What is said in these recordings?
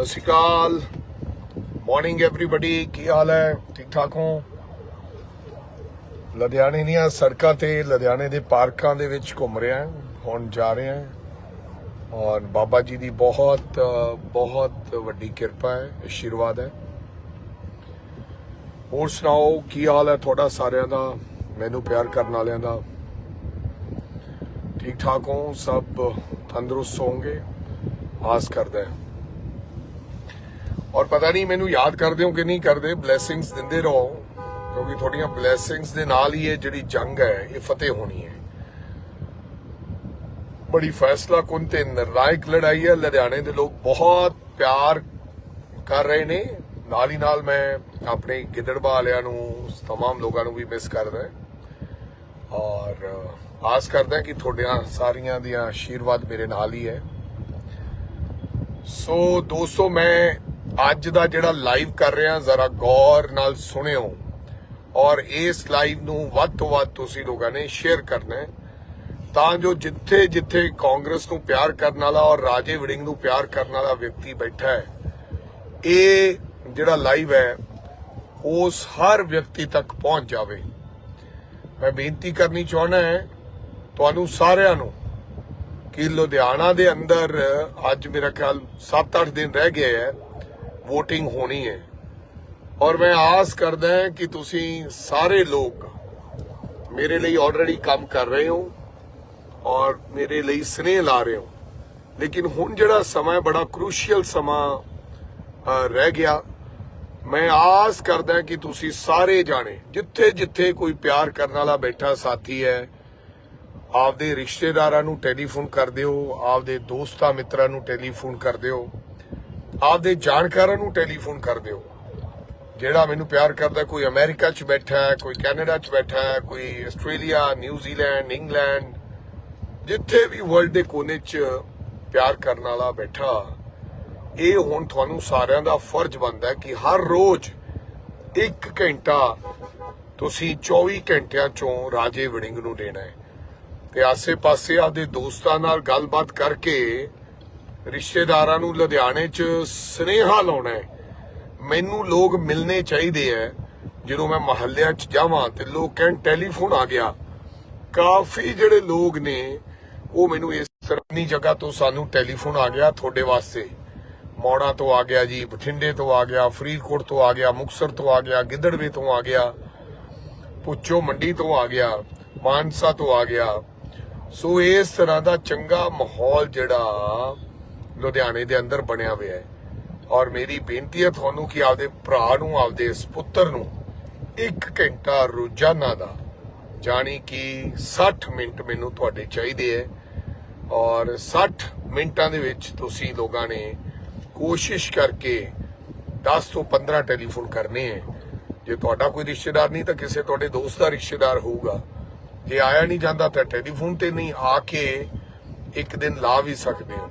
ਸਤਿ ਸ਼੍ਰੀ ਅਕਾਲ। Morning everybody ਕੀ ਹਾਲ ਹੈ? ਠੀਕ ਠਾਕ ਹੋ? ਲੁਧਿਆਣੇ ਦੀਆਂ ਸੜਕਾਂ ਤੇ ਲੁਧਿਆਣੇ ਦੇ ਪਾਰਕਾਂ ਦੇ ਵਿੱਚ ਘੁੰਮ ਰਿਹਾ ਹਾਂ, ਹੁਣ ਜਾ ਰਿਹਾ ਹਾਂ। ਔਰ ਬਾਬਾ ਜੀ ਦੀ ਬਹੁਤ ਬਹੁਤ ਵੱਡੀ ਕਿਰਪਾ ਹੈ, ਆਸ਼ੀਰਵਾਦ ਹੈ। ਹੋਰ ਸੁਣਾਓ, ਕੀ ਹਾਲ ਹੈ ਤੁਹਾਡਾ ਸਾਰਿਆਂ ਦਾ, ਮੈਨੂੰ ਪਿਆਰ ਕਰਨ ਵਾਲਿਆਂ ਦਾ? ਠੀਕ ਠਾਕ ਹੋ? ਸਭ ਤੰਦਰੁਸਤ ਹੋਵੋਗੇ ਆਸ ਕਰਦਾ ਹਾਂ। ਔਰ ਪਤਾ ਨਹੀਂ ਮੈਨੂੰ ਯਾਦ ਕਰਦੇ ਹੋ ਕਿ ਨਹੀਂ ਕਰਦੇ ਬਲੇਸਿੰਗਸ ਦਿੰਦੇ ਰਹੋ ਕਿਉਂਕਿ ਤੁਹਾਡੀਆਂ ਬਲੇਸਿੰਗਸ ਦੇ ਨਾਲ ਹੀ ਇਹ ਜਿਹੜੀ ਜੰਗ ਹੈ ਇਹ ਫਤਿਹ ਹੋਣੀ ਹੈ ਬੜੀ ਫੈਸਲਾ ਕੁਨ ਤੇ ਨਿਰਣਾਇਕ ਲੜਾਈ ਹੈ ਲੁਧਿਆਣੇ ਦੇ ਲੋਕ ਬਹੁਤ ਪਿਆਰ ਕਰ ਰਹੇ ਨੇ ਨਾਲ ਹੀ ਨਾਲ ਮੈਂ ਆਪਣੇ ਗਿੱਦੜਬਾ ਵਾਲਿਆਂ ਨੂੰ तमाम ਲੋਕਾਂ ਨੂੰ ਵੀ ਮਿਸ ਕਰਦਾ ਔਰ ਅ, ਆਸ ਕਰਦਾ ਕਿ ਤੁਹਾਡੀਆਂ ਸਾਰੀਆਂ ਦੀਆਂ ਆਸ਼ੀਰਵਾਦ ਮੇਰੇ ਨਾਲ ਹੀ ਹੈ ਸੋ ਦੋਸਤੋ ਮੈਂ ਅੱਜ ਦਾ ਜਿਹੜਾ ਲਾਈਵ ਕਰ ਰਿਹਾ ਜ਼ਰਾ ਗੌਰ ਨਾਲ ਸੁਣਿਓ। ਔਰ ਇਸ ਲਾਈਵ ਨੂੰ ਵੱਧ ਤੋਂ ਵੱਧ ਤੁਸੀਂ ਲੋਕਾਂ ਨੇ ਸ਼ੇਅਰ ਕਰਨਾ ਹੈ। ਤਾਂ ਜੋ ਜਿੱਥੇ ਜਿੱਥੇ ਕਾਂਗਰਸ ਨੂੰ ਪਿਆਰ ਕਰਨ ਵਾਲਾ ਔਰ ਰਾਜੇ ਵੜਿੰਗ ਨੂੰ ਪਿਆਰ ਕਰਨ ਵਾਲਾ ਵਿਅਕਤੀ ਬੈਠਾ ਹੈ, ਇਹ ਜਿਹੜਾ ਲਾਈਵ ਹੈ, ਉਸ ਹਰ ਵਿਅਕਤੀ ਤੱਕ ਪਹੁੰਚ ਜਾਵੇ। ਮੈਂ ਬੇਨਤੀ ਕਰਨੀ ਚਾਹੁੰਦਾ ਹੈ ਤੁਹਾਨੂੰ ਸਾਰਿਆਂ ਨੂੰ ਕਿ ਲੁਧਿਆਣਾ ਦੇ ਅੰਦਰ ਅੱਜ ਮੇਰਾ ਖਿਆਲ 7-8 ਦਿਨ ਰਹਿ ਗਏ ਹੈ VOTING ਹੋਣੀ ਹੈ। ਔਰ ਮੈਂ ਆਸ ਕਰਦਾ ਹਾਂ ਕਿ ਤੁਸੀਂ ਸਾਰੇ ਲੋਕ ਮੇਰੇ ਲਈ ਆਲਰੇਡੀ ਕੰਮ ਕਰ ਰਹੇ ਹੋ ਔਰ ਮੇਰੇ ਲਈ ਸਨੇਹ ਲਾ ਰਹੇ ਹੋ। ਲੇਕਿਨ ਹੁਣ ਜਿਹੜਾ ਸਮਾਂ ਬੜਾ ਕ੍ਰੂਸ਼ੀਅਲ ਸਮਾਂ ਰਹਿ ਗਿਆ। ਮੈਂ ਆਸ ਕਰਦਾ ਕਿ ਤੁਸੀਂ ਸਾਰੇ ਜਾਣੇ ਜਿੱਥੇ ਜਿੱਥੇ ਕੋਈ ਪਿਆਰ ਕਰਨ ਵਾਲਾ ਬੈਠਾ ਸਾਥੀ ਹੈ, ਆਪਦੇ ਰਿਸ਼ਤੇਦਾਰਾਂ ਨੂੰ ਟੈਲੀਫੋਨ ਕਰ ਦਿਓ, ਆਪਦੇ ਦੋਸਤਾਂ ਮਿੱਤਰਾਂ ਨੂੰ ਟੈਲੀਫੋਨ ਕਰ ਦਿਓ। ਆਪਦੇ ਜਾਣਕਾਰਾਂ ਨੂੰ ਟੈਲੀਫੋਨ ਕਰ ਦਿਓ। ਜਿਹੜਾ ਮੈਨੂੰ ਪਿਆਰ ਕਰਦਾ, ਕੋਈ ਅਮਰੀਕਾ 'ਚ ਬੈਠਾ ਹੈ ਕੋਈ ਕੈਨੇਡਾ 'ਚ ਬੈਠਾ ਹੈ ਕੋਈ ਆਸਟ੍ਰੇਲੀਆ ਨਿਊਜ਼ੀਲੈਂਡ ਇੰਗਲੈਂਡ, ਜਿੱਥੇ ਵੀ ਵਰਲਡ ਦੇ ਕੋਨੇ 'ਚ ਪਿਆਰ ਕਰਨ ਵਾਲਾ ਬੈਠਾ, ਇਹ ਹੁਣ ਤੁਹਾਨੂੰ ਸਾਰਿਆਂ ਦਾ ਫਰਜ਼ ਬਣਦਾ ਕਿ ਹਰ ਰੋਜ਼ 1 ਘੰਟਾ ਤੁਸੀਂ 24 ਘੰਟਿਆਂ ਚੋਂ ਰਾਜੇ ਵੜਿੰਗ ਨੂੰ ਦੇਣਾ ਹੈ। ਤੇ ਆਸੇ-ਪਾਸੇ ਆਪਦੇ ਦੋਸਤਾਂ ਨਾਲ ਗੱਲਬਾਤ ਕਰਕੇ ਰਿਸ਼ਤੇਦਾਰਾਂ ਨੂੰ ਲੁਧਿਆਣੇ 'ਚ ਸਨੇਹਾ ਲਾਉਣਾ ਹੈ। ਮੈਨੂੰ ਲੋਕ ਮਿਲਨੇ ਚਾਹੀਦੇ ਐ। ਜਦੋਂ ਮੈਂ ਮਹੱਲਿਆਂ 'ਚ ਜਾਵਾਂ ਤੇ ਲੋਕ ਕਹਿਣ, ਟੈਲੀਫੋਨ ਆ ਗਿਆ। ਕਾਫੀ ਜਿਹੜੇ ਲੋਕ ਨੇ, ਉਹ ਮੈਨੂੰ ਇਸ ਤਰ੍ਹਾਂ ਜਗ੍ਹਾ ਤੋਂ ਸਾਨੂੰ ਟੈਲੀਫੋਨ ਆ ਗਿਆ ਤੁਹਾਡੇ ਵਾਸਤੇ। ਮੌੜਾ ਤੋਂ ਆ ਗਿਆ ਜੀ, ਬਠਿੰਡੇ ਤੋਂ ਆ ਗਿਆ, ਫਰੀਦਕੋਟ ਤੋਂ ਆ ਗਿਆ ਮੁਕਸਰ ਤੋਂ ਆ ਗਿਆ, ਗਿੱਦੜਵੇ ਤੋਂ ਆ ਗਿਆ ਪੁੱਚੋ ਮੰਡੀ ਤੋਂ ਆ ਗਿਆ, ਮਾਨਸਾ ਤੋਂ ਆ ਗਿਆ। ਸੋ ਇਸ ਤਰ੍ਹਾਂ ਦਾ ਚੰਗਾ ਮਾਹੌਲ ਜਿਹੜਾ ਲੁਧਿਆਣੇ ਦੇ ਅੰਦਰ ਬਣਿਆ ਹੋਇਆ ਹੈ। ਔਰ ਮੇਰੀ ਬੇਨਤੀ ਹੈ ਤੁਹਾਨੂੰ ਕਿ ਆਪਦੇ ਭਰਾ ਨੂੰ, ਆਪਦੇ ਸੁਪੁੱਤਰ ਨੂੰ 1 ਘੰਟਾ ਰੋਜ਼ਾਨਾ ਦਾ, ਜਾਣੀ ਕਿ 60 ਮਿੰਟ ਮੈਨੂੰ ਤੁਹਾਡੇ ਚਾਹੀਦੇ ਹੈ। ਔਰ 60 ਮਿੰਟਾਂ ਦੇ ਵਿੱਚ ਤੁਸੀਂ ਲੋਕਾਂ ਨੇ ਕੋਸ਼ਿਸ਼ ਕਰਕੇ 10 ਤੋਂ 15 ਟੈਲੀਫੋਨ ਕਰਨੇ ਹੈ। ਜੇ ਤੁਹਾਡਾ ਕੋਈ ਰਿਸ਼ਤੇਦਾਰ ਨਹੀਂ ਤਾਂ ਕਿਸੇ ਤੁਹਾਡੇ ਦੋਸਤ ਦਾ ਰਿਸ਼ਤੇਦਾਰ ਹੋਊਗਾ। ਜੇ ਆਇਆ ਨਹੀਂ ਜਾਂਦਾ ਤਾਂ ਟੈਲੀਫੋਨ ਤੇ ਨਹੀਂ, ਆ ਕੇ ਇੱਕ ਦਿਨ ਲਾ ਵੀ ਸਕਦੇ ਹੋ।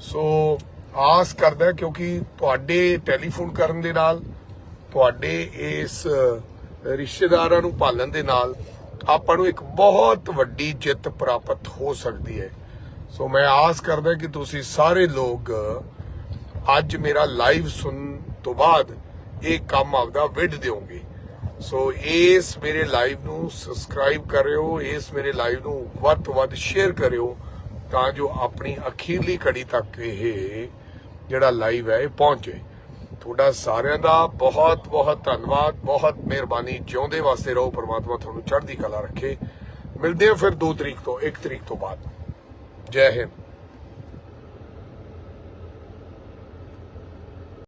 ਸੋ ਆਸ ਕਰਦਾ ਕਿਉਂਕਿ ਤੁਹਾਡੇ ਟੈਲੀਫੋਨ ਕਰਨ ਦੇ ਨਾਲ, ਤੁਹਾਡੇ ਇਸ ਰਿਸ਼ਤੇਦਾਰਾਂ ਨੂੰ ਪਾਲਣ ਦੇ ਨਾਲ ਆਪਾਂ ਨੂੰ ਇੱਕ ਬਹੁਤ ਵੱਡੀ ਜਿੱਤ ਪ੍ਰਾਪਤ ਹੋ ਸਕਦੀ ਹੈ। ਸੋ ਮੈਂ ਆਸ ਕਰਦਾ ਕਿ ਤੁਸੀਂ ਸਾਰੇ ਲੋਕ ਅੱਜ ਮੇਰਾ ਲਾਈਵ ਸੁਣ ਤੋਂ ਬਾਅਦ ਇਹ ਕੰਮ ਆਪਦਾ ਵਿੱਢ ਦਿਓਗੇ। ਸੋ ਇਸ ਮੇਰੇ ਲਾਈਵ ਨੂੰ ਸਬਸਕ੍ਰਾਈਬ ਕਰਿਓ, ਇਸ ਮੇਰੇ ਲਾਈਵ ਨੂੰ ਵੱਧ ਤੋਂ ਵੱਧ ਸ਼ੇਅਰ ਕਰਿਓ। ਤਾਂ ਜੋ ਆਪਣੀ ਅਖੀਰਲੀ ਘੜੀ ਤੱਕ ਇਹ ਜਿਹੜਾ ਲਾਈਵ ਹੈ, ਇਹ ਪਹੁੰਚੇ ਤੁਹਾਡਾ ਸਾਰਿਆਂ ਦਾ ਬਹੁਤ ਬਹੁਤ ਧੰਨਵਾਦ, ਬਹੁਤ ਮਿਹਰਬਾਨੀ। ਜਿਉਂਦੇ ਵਾਸਤੇ ਰਹੋ, ਪ੍ਰਮਾਤਮਾ ਤੁਹਾਨੂੰ ਚੜ੍ਹਦੀ ਕਲਾ ਰੱਖੇ। ਮਿਲਦੇ ਹਾਂ ਫਿਰ 2 ਤਰੀਕ ਤੋਂ 1 ਤਰੀਕ ਤੋਂ ਬਾਅਦ। ਜੈ ਹਿੰਦ।